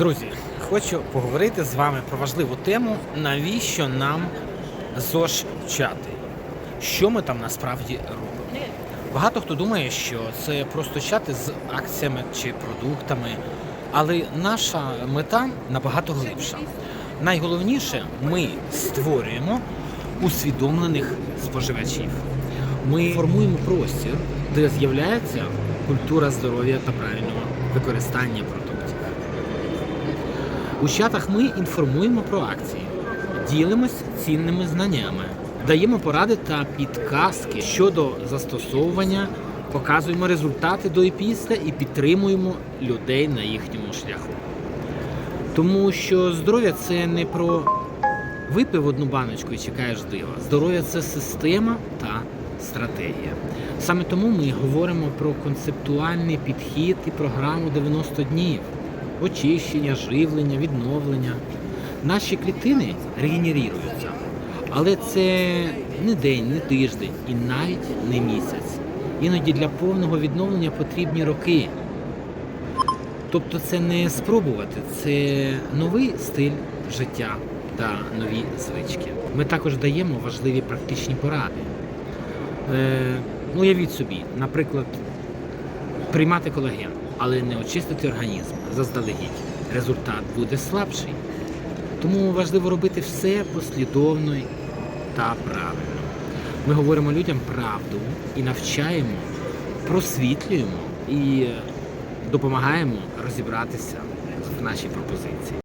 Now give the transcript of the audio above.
Друзі, хочу поговорити з вами про важливу тему, навіщо нам ЗОЖ чати? Що ми там насправді робимо? Багато хто думає, що це просто чати з акціями чи продуктами, але наша мета набагато глибша. Найголовніше, ми створюємо усвідомлених споживачів. Ми формуємо простір, де з'являється культура здоров'я та правильного використання продуктів. У чатах ми інформуємо про акції, ділимось цінними знаннями, даємо поради та підказки щодо застосовування, показуємо результати до і після і підтримуємо людей на їхньому шляху. Тому що здоров'я це не про випив одну баночку і чекаєш дива. Здоров'я це система та стратегія. Саме тому ми говоримо про концептуальний підхід і програму 90 днів очищення, живлення, відновлення. Наші клітини регенеруються. Але це не день, не тиждень і навіть не місяць. Іноді для повного відновлення потрібні роки. Тобто це не спробувати, це новий стиль життя та нові звички. Ми також даємо важливі практичні поради. Е, уявіть собі, наприклад, приймати колаген, але не очистити організм заздалегідь. Результат буде слабший. Тому важливо робити все послідовно та правильно. Ми говоримо людям правду і навчаємо, просвітлюємо і допомагаємо розібратися в нашій пропозиції.